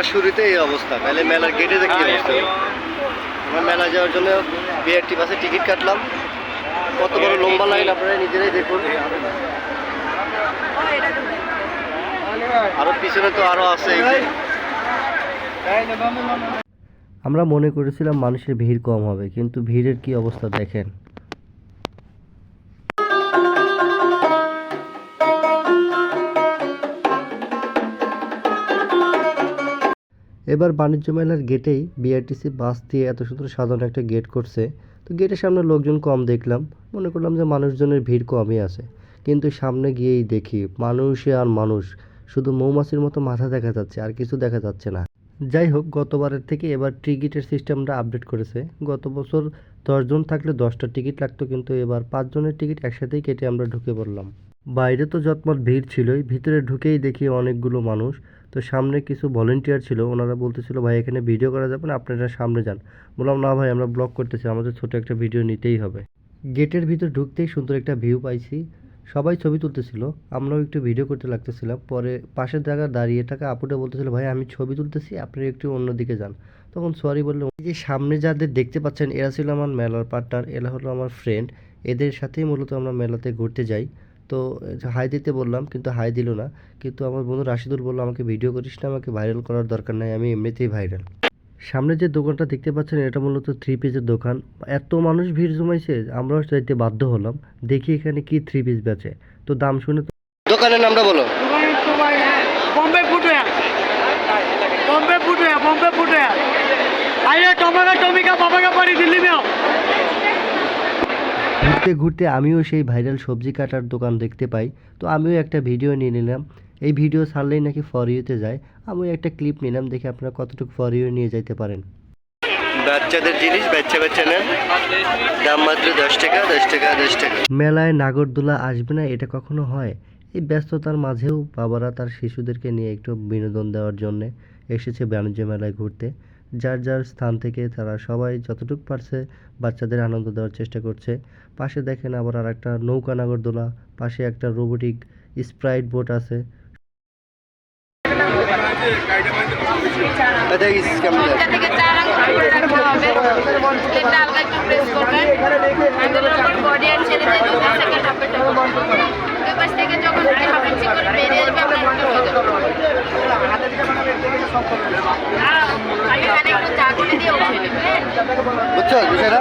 মেলার শুরুতে এই অবস্থা। তাহলে মেলার গেটে দেখি অবস্থা। আমরা মেলা যাওয়ার জন্য বিআরটি বাসে টিকিট কাটলাম। কত বড় লম্বা লাইন আপনারা নিজেরাই দেখুন। আরও পিছনে তো আরও আছে আমরা মনে করেছিলাম মানুষের ভিড় কম হবে কিন্তু ভিড়ের কি অবস্থা দেখেন? এবার বাণিজ্য মেলার গেটেই বিআরটিসি বাস দিয়ে এত সুন্দর সাধারণ একটা গেট করছে। তো গেটের সামনে লোকজন কম দেখলাম। মনে করলাম যে মানুষজনের ভিড় কমই আছে। কিন্তু সামনে গিয়েই দেখি, মানুষে আর মানুষ। শুধু মৌমাছির মতো মাথা দেখা যাচ্ছে, আর কিছু দেখা যাচ্ছে না। যাই হোক, গতবারের থেকে এবার টিকিটের সিস্টেমটা আপডেট করেছে। গত বছর দশজন থাকলে দশটা টিকিট লাগতো, কিন্তু এবার পাঁচজনের টিকিট একসাথেই কেটে আমরা ঢুকে পড়লাম। বাইরে তো যতমত ভিড় ছিলই, ভিতরে ঢুকেই দেখি অনেকগুলো মানুষ। তো সামনে কিছু ভলেন্টিয়ার ছিল, ওনারা বলতেছিল, ভাই, এখানে ভিডিও করা যাবে না, আপনারা সামনে যান। বললাম, না ভাই, আমরা ব্লগ করতেছি, আমাদের ছোট একটা ভিডিও নিতেই হবে। গেটের ভিতর ঢুকতেই সুন্দর একটা ভিউ পাইছি। সবাই ছবি তুলতেছিল, আমরাও একটু ভিডিও করতে লাগতেছিলাম। পরে পাশের জায়গায় দাঁড়িয়ে থাকা আপুটা বলতেছিল, ভাই, আমি ছবি তুলতেছি আপনি একটু অন্যদিকে যান। তখন সরি বলল, এই যে সামনে যাদের দেখতে পাচ্ছেন, এরা ছিল আমার মেলার পার্টনার এরা হলো আমার ফ্রেন্ড এদের সাথেই মূলত আমরা মেলাতে ঘুরতে যাই। তো হাই দিতে বললাম কিন্তু হাই দিল না। কিন্তু আমার বন্ধু রাশিদুল বলল আমাকে ভিডিও করিস না আমাকে ভাইরাল করার দরকার নাই আমি এমনিতেই ভাইরাল সামনে যে দোকানটা দেখতে পাচ্ছেন এটা মূলত থ্রি পিসের দোকান। এত মানুষ ভিড় জমাইছে আমরাও যাইতে বাধ্য হলাম। দেখি এখানে কি থ্রি পিস বেচে। তো দাম শুনে দোকানের নামটা বলো। টমেটো টমিকা দিল্লি ঘুরতে ঘুরতে আমিও সেই ভাইরাল সবজি কাটার দোকান দেখতে পাই। তো আমিও একটা ভিডিও নিয়ে নিলাম। এই ভিডিও ছাড়লেই নাকি ফর ইউতে যায়। আমিও একটা ক্লিপ নিলাম দেখি আপনারা কতটুকু ফর ইউ নিয়ে যাইতে পারেন। বাচ্চাদের জিনিস বাচ্চা বাচ্চা নেন। দাম মাত্র দশ টাকা দশ টাকা দশ টাকা। মেলায় নাগরদোলা আসবে না এটা কখনো হয়? ব্যস্ততার মাঝেও বাবারা তার শিশুদেরকে নিয়ে একটু বিনোদন দেওয়ার জন্যে এসেছে বাণিজ্য মেলায় ঘুরতে। যার যার স্থান থেকে তারা সবাই যতটুকু পারছে বাচ্চাদের আনন্দ দেওয়ার চেষ্টা করছে। পাশে দেখেন আবার আর একটা নৌকা নাগরদোলা, পাশে একটা রোবোটিক স্প্রাইট বোট আছে। থেকে বডি যখন হাফ ইঞ্চি করে আসবে আপনার একটু এখানে একটু চা করে দিয়ে উঠিয়ে নেবেন বুঝছ বিষয়টা?